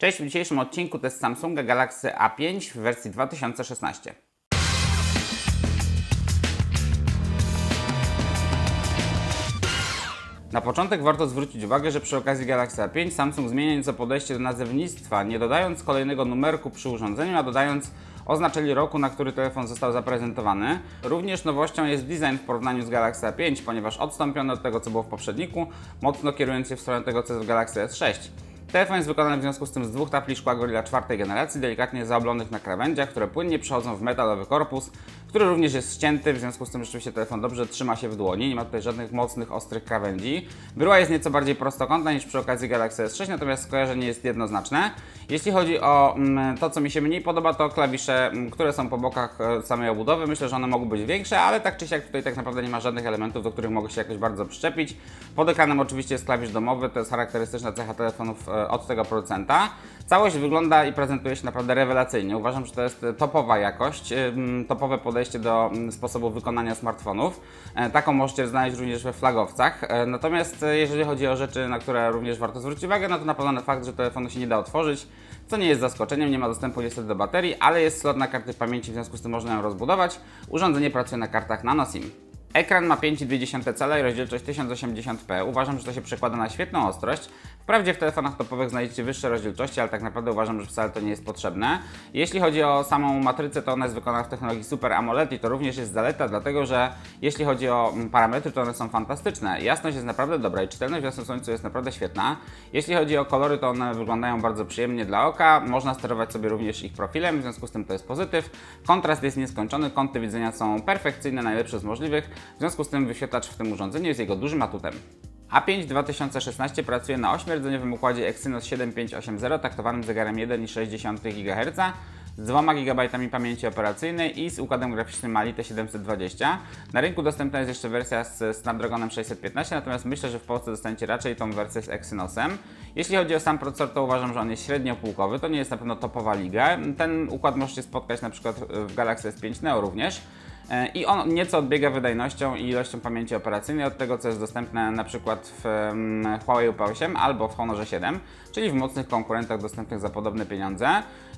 Cześć, w dzisiejszym odcinku test Samsunga Galaxy A5 w wersji 2016. Na początek warto zwrócić uwagę, że przy okazji Galaxy A5 Samsung zmienia nieco podejście do nazewnictwa, nie dodając kolejnego numerku przy urządzeniu, a dodając oznaczenie roku, na który telefon został zaprezentowany. Również nowością jest design w porównaniu z Galaxy A5, ponieważ odstąpiono od tego, co było w poprzedniku, mocno kierując się w stronę tego, co jest w Galaxy S6. Telefon jest wykonany w związku z tym z dwóch tafli szkła Gorilla czwartej generacji, delikatnie zaoblonych na krawędziach, które płynnie przechodzą w metalowy korpus, który również jest ścięty, w związku z tym rzeczywiście telefon dobrze trzyma się w dłoni, nie ma tutaj żadnych mocnych, ostrych krawędzi. Bryła jest nieco bardziej prostokątna niż przy okazji Galaxy S6, natomiast skojarzenie jest jednoznaczne. Jeśli chodzi o mm, to, co mi się mniej podoba, to klawisze, mm, które są po bokach e, samej obudowy. Myślę, że one mogą być większe, ale tak czy siak tutaj tak naprawdę nie ma żadnych elementów, do których mogę się jakoś bardzo przyczepić. Pod ekranem oczywiście jest klawisz domowy, to jest charakterystyczna cecha telefonów e, od tego producenta. Całość wygląda i prezentuje się naprawdę rewelacyjnie. Uważam, że to jest topowa jakość, ym, topowe podejście do sposobu wykonania smartfonów. E, Taką możecie znaleźć również we flagowcach. E, Natomiast e, jeżeli chodzi o rzeczy, na które również warto zwrócić uwagę, no to na pewno fakt, że telefonu się nie da otworzyć, co nie jest zaskoczeniem, nie ma dostępu niestety do baterii, ale jest slot na karty pamięci, w związku z tym można ją rozbudować. Urządzenie pracuje na kartach nano SIM. Ekran ma 5,2 cala i rozdzielczość 1080p. Uważam, że to się przekłada na świetną ostrość. Wprawdzie w telefonach topowych znajdziecie wyższe rozdzielczości, ale tak naprawdę uważam, że wcale to nie jest potrzebne. Jeśli chodzi o samą matrycę, to ona jest wykonana w technologii Super AMOLED i to również jest zaleta, dlatego że jeśli chodzi o mm, parametry, to one są fantastyczne. Jasność jest naprawdę dobra i czytelność w jasnym słońcu jest naprawdę świetna. Jeśli chodzi o kolory, to one wyglądają bardzo przyjemnie dla oka. Można sterować sobie również ich profilem, w związku z tym to jest pozytyw. Kontrast jest nieskończony, kąty widzenia są perfekcyjne, najlepsze z możliwych. W związku z tym wyświetlacz w tym urządzeniu jest jego dużym atutem. A5 2016 pracuje na 8-rdzeniowym układzie Exynos 7580 taktowanym zegarem 1,6 GHz z 2 GB pamięci operacyjnej i z układem graficznym Mali T720. Na rynku dostępna jest jeszcze wersja z Snapdragonem 615, natomiast myślę, że w Polsce dostaniecie raczej tą wersję z Exynosem. Jeśli chodzi o sam procesor, to uważam, że on jest średnio półkowy, to nie jest na pewno topowa liga. Ten układ możecie spotkać na przykład w Galaxy S5 Neo również. E, I on nieco odbiega wydajnością i ilością pamięci operacyjnej od tego, co jest dostępne na przykład w mm, Huawei P8 albo w Honorze 7, czyli w mocnych konkurentach dostępnych za podobne pieniądze.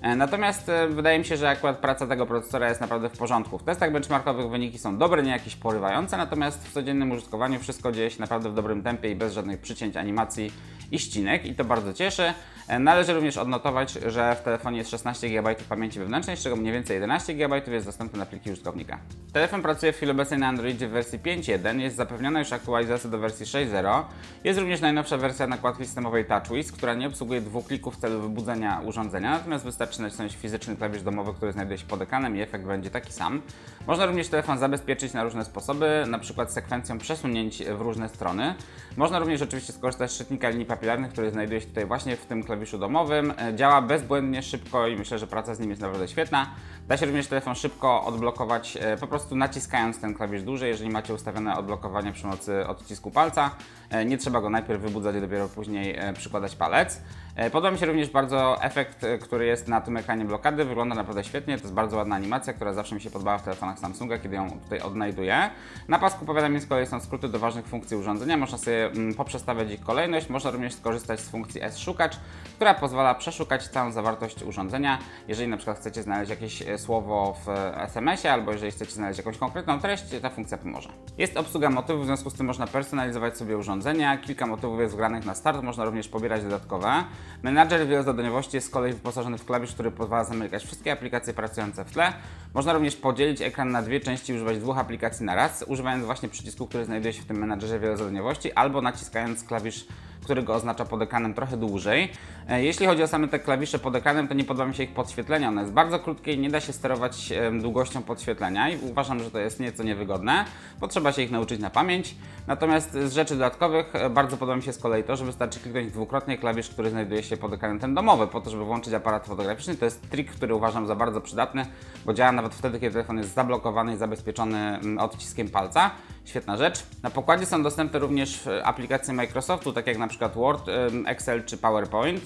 E, Natomiast e, wydaje mi się, że akurat praca tego procesora jest naprawdę w porządku. W testach benchmarkowych wyniki są dobre, nie jakieś porywające, natomiast w codziennym użytkowaniu wszystko dzieje się naprawdę w dobrym tempie i bez żadnych przycięć, animacji i ścinek i to bardzo cieszy. E, Należy również odnotować, że w telefonie jest 16 GB pamięci wewnętrznej, z czego mniej więcej 11 GB jest dostępne na pliki użytkownika. Telefon pracuje w chwili obecnej na Androidzie w wersji 5.1, jest zapewniona już aktualizacja do wersji 6.0. Jest również najnowsza wersja nakładki systemowej TouchWiz, która nie obsługuje dwóch klików w celu wybudzenia urządzenia, natomiast wystarczy nacisnąć fizyczny klawisz domowy, który znajduje się pod ekranem i efekt będzie taki sam. Można również telefon zabezpieczyć na różne sposoby, przykład sekwencją przesunięć w różne strony. Można również oczywiście skorzystać z szczytnika linii papilarnych, który znajduje się tutaj właśnie w tym klawiszu domowym. E, Działa bezbłędnie, szybko i myślę, że praca z nim jest naprawdę świetna. Da się również telefon szybko odblokować, e, po prostu naciskając ten klawisz dłużej, jeżeli macie ustawione odblokowanie przy pomocy odcisku palca. E, Nie trzeba go najpierw wybudzać, dopiero później przykładać palec. E, Podoba mi się również bardzo efekt, e, który jest na tym ekranie blokady. Wygląda naprawdę świetnie. To jest bardzo ładna animacja, która zawsze mi się podobała w telefonach Samsunga, kiedy ją tutaj odnajduję. Na pasku powiadomień z kolei są skróty do ważnych funkcji urządzenia. Można sobie mm, poprzestawiać ich kolejność. Można również skorzystać z funkcji S-Szukacz, która pozwala przeszukać całą zawartość urządzenia. Jeżeli na przykład chcecie znaleźć jakieś e, słowo w SMS-ie, albo jeżeli chcecie znaleźć jakąś konkretną treść, ta funkcja pomoże. Jest obsługa motywów, w związku z tym można personalizować sobie urządzenia. Kilka motywów jest wgranych na start, można również pobierać dodatkowe. Menadżer wielozadaniowości jest z kolei wyposażony w klawisz, który pozwala zamykać wszystkie aplikacje pracujące w tle. Można również podzielić ekran na dwie części i używać dwóch aplikacji na raz, używając właśnie przycisku, który znajduje się w tym menadżerze wielozadaniowości, albo naciskając klawisz który go oznacza pod ekranem trochę dłużej. E, Jeśli chodzi o same te klawisze pod ekranem, to nie podoba mi się ich podświetlenie. One jest bardzo krótkie i nie da się sterować długością podświetlenia i uważam, że to jest nieco niewygodne, bo trzeba się ich nauczyć na pamięć. Natomiast z rzeczy dodatkowych e, bardzo podoba mi się z kolei to, że wystarczy kliknąć dwukrotnie klawisz, który znajduje się pod ekranem ten domowy, po to, żeby włączyć aparat fotograficzny. To jest trik, który uważam za bardzo przydatny, bo działa nawet wtedy, kiedy telefon jest zablokowany i zabezpieczony odciskiem palca. Świetna rzecz. Na pokładzie są dostępne również e, aplikacje Microsoftu, tak jak na przykład Word, Excel czy PowerPoint.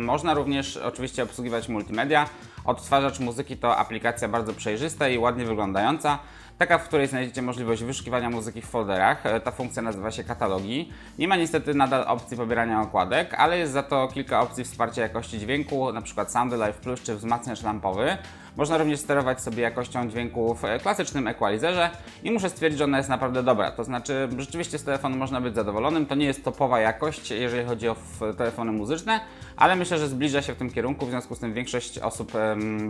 Można również oczywiście obsługiwać multimedia. Odtwarzacz muzyki to aplikacja bardzo przejrzysta i ładnie wyglądająca. taka, w której znajdziecie możliwość wyszukiwania muzyki w folderach. E, Ta funkcja nazywa się katalogi. Nie ma niestety nadal opcji pobierania okładek, ale jest za to kilka opcji wsparcia jakości dźwięku, np. Soundy Live Plus czy wzmacniacz lampowy. Można również sterować sobie jakością dźwięku w klasycznym equalizerze i muszę stwierdzić, że ona jest naprawdę dobra. To znaczy, rzeczywiście z telefonu można być zadowolonym. To nie jest topowa jakość, jeżeli chodzi o telefony muzyczne, ale myślę, że zbliża się w tym kierunku, w związku z tym większość osób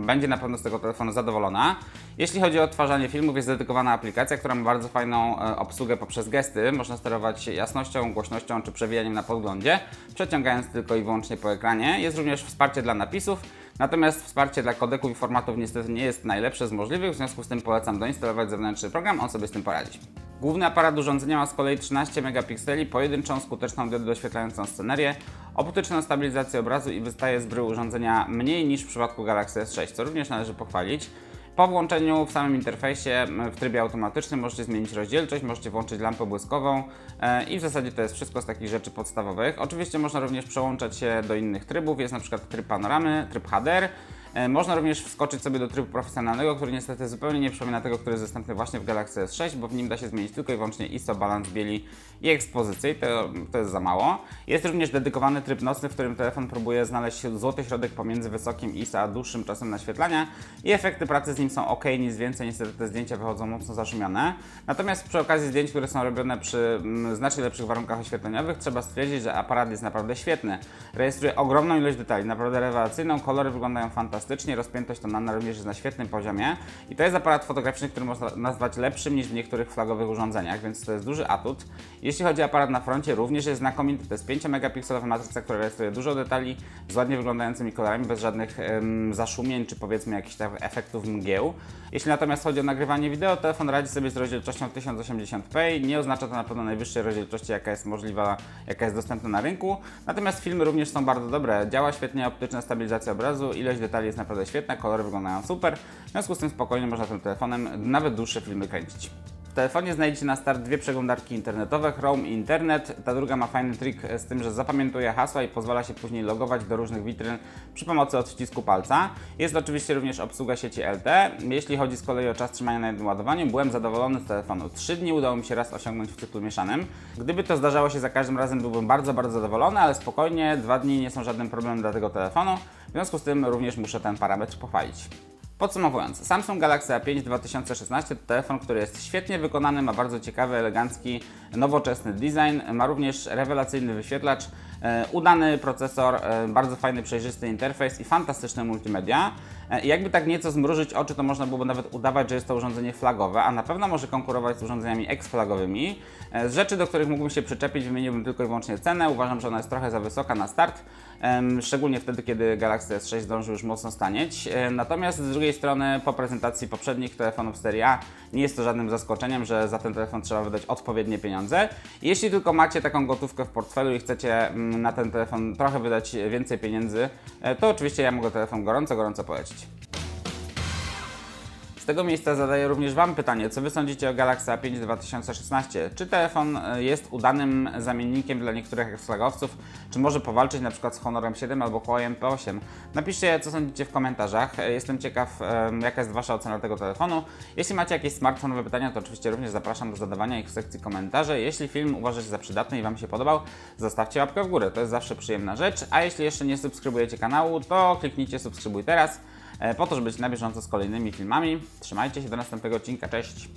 będzie na pewno z tego telefonu zadowolona. Jeśli chodzi o odtwarzanie filmów, jest dedykowana aplikacja, która ma bardzo fajną e, obsługę poprzez gesty. Można sterować jasnością, głośnością czy przewijaniem na podglądzie, przeciągając tylko i wyłącznie po ekranie. Jest również wsparcie dla napisów, natomiast wsparcie dla kodeków i formatów niestety nie jest najlepsze z możliwych, w związku z tym polecam doinstalować zewnętrzny program, on sobie z tym poradzi. Główny aparat urządzenia ma z kolei 13 megapikseli, pojedynczą skuteczną diodę doświetlającą scenerię, optyczną stabilizację obrazu i wystaje z gry urządzenia mniej niż w przypadku Galaxy S6, co również należy pochwalić. Po włączeniu w samym interfejsie w trybie automatycznym możecie zmienić rozdzielczość, możecie włączyć lampę błyskową e, i w zasadzie to jest wszystko z takich rzeczy podstawowych. Oczywiście można również przełączać się do innych trybów, jest na przykład tryb panoramy, tryb HDR. E, Można również wskoczyć sobie do trybu profesjonalnego, który niestety zupełnie nie przypomina tego, który jest dostępny właśnie w Galaxy S6, bo w nim da się zmienić tylko i wyłącznie ISO, balans bieli i ekspozycję i to, to jest za mało. Jest również dedykowany tryb nocny, w którym telefon próbuje znaleźć złoty środek pomiędzy wysokim ISO a dłuższym czasem naświetlania i efekty pracy z nim są ok, nic więcej, niestety te zdjęcia wychodzą mocno zaszumione. Natomiast przy okazji zdjęć, które są robione przy mm, znacznie lepszych warunkach oświetleniowych, trzeba stwierdzić, że aparat jest naprawdę świetny. Rejestruje ogromną ilość detali, naprawdę rewelacyjną, kolory wyglądają fantastycznie, rozpiętość tonalna również jest na świetnym poziomie i to jest aparat fotograficzny, który można nazwać lepszym niż w niektórych flagowych urządzeniach, więc to jest duży atut. Jeśli chodzi o aparat na froncie, również jest znakomity, to jest 5 megapikselowa matryca, która rejestruje dużo detali z ładnie wyglądającymi kolorami, bez żadnych em, zaszumień czy powiedzmy jakichś tam efektów mgieł. Jeśli natomiast chodzi o nagrywanie wideo, telefon radzi sobie z rozdzielczością 1080p. Nie oznacza to na pewno najwyższej rozdzielczości, jaka jest możliwa, jaka jest dostępna na rynku. Natomiast filmy również są bardzo dobre. Działa świetnie optyczna stabilizacja obrazu, ilość detali jest naprawdę świetna, kolory wyglądają super. W związku z tym spokojnie można tym telefonem nawet dłuższe filmy kręcić. W telefonie znajdziecie na start dwie przeglądarki internetowe, Chrome i Internet. Ta druga ma fajny trik z tym, że zapamiętuje hasła i pozwala się później logować do różnych witryn przy pomocy odcisku palca. Jest oczywiście również obsługa sieci LTE. Jeśli chodzi z kolei o czas trzymania na jednym ładowaniu, byłem zadowolony z telefonu. 3 dni udało mi się raz osiągnąć w cyklu mieszanym. Gdyby to zdarzało się za każdym razem, byłbym bardzo, bardzo zadowolony, ale spokojnie, dwa dni nie są żadnym problemem dla tego telefonu. W związku z tym również muszę ten parametr pochwalić. Podsumowując, Samsung Galaxy A5 2016 to telefon, który jest świetnie wykonany, ma bardzo ciekawy, elegancki, nowoczesny design, ma również rewelacyjny wyświetlacz, e, udany procesor, e, bardzo fajny, przejrzysty interfejs i fantastyczne multimedia. E, jakby tak nieco zmrużyć oczy, to można byłoby nawet udawać, że jest to urządzenie flagowe, a na pewno może konkurować z urządzeniami ex-flagowymi. E, Z rzeczy, do których mógłbym się przyczepić, wymieniłbym tylko i wyłącznie cenę. Uważam, że ona jest trochę za wysoka na start, szczególnie wtedy, kiedy Galaxy S6 zdążył już mocno stanieć. E, Natomiast z drugiej strony, po prezentacji poprzednich telefonów serii A, nie jest to żadnym zaskoczeniem, że za ten telefon trzeba wydać odpowiednie pieniądze. Jeśli tylko macie taką gotówkę w portfelu i chcecie mm, na ten telefon trochę wydać więcej pieniędzy, to oczywiście ja mogę telefon gorąco, gorąco polecić. Z tego miejsca zadaję również Wam pytanie, co Wy sądzicie o Galaxy A5 2016? Czy telefon e, jest udanym zamiennikiem dla niektórych flagowców? Czy może powalczyć na przykład z Honorem 7 albo Huawei P8? Napiszcie, co sądzicie w komentarzach. E, Jestem ciekaw, em, jaka jest Wasza ocena tego telefonu. Jeśli macie jakieś smartfonowe pytania, to oczywiście również zapraszam do zadawania ich w sekcji komentarzy. Jeśli film uważacie za przydatny i Wam się podobał, zostawcie łapkę w górę, to jest zawsze przyjemna rzecz. A jeśli jeszcze nie subskrybujecie kanału, to kliknijcie subskrybuj teraz e, po to, żeby być na bieżąco z kolejnymi filmami. Trzymajcie się do następnego odcinka, cześć!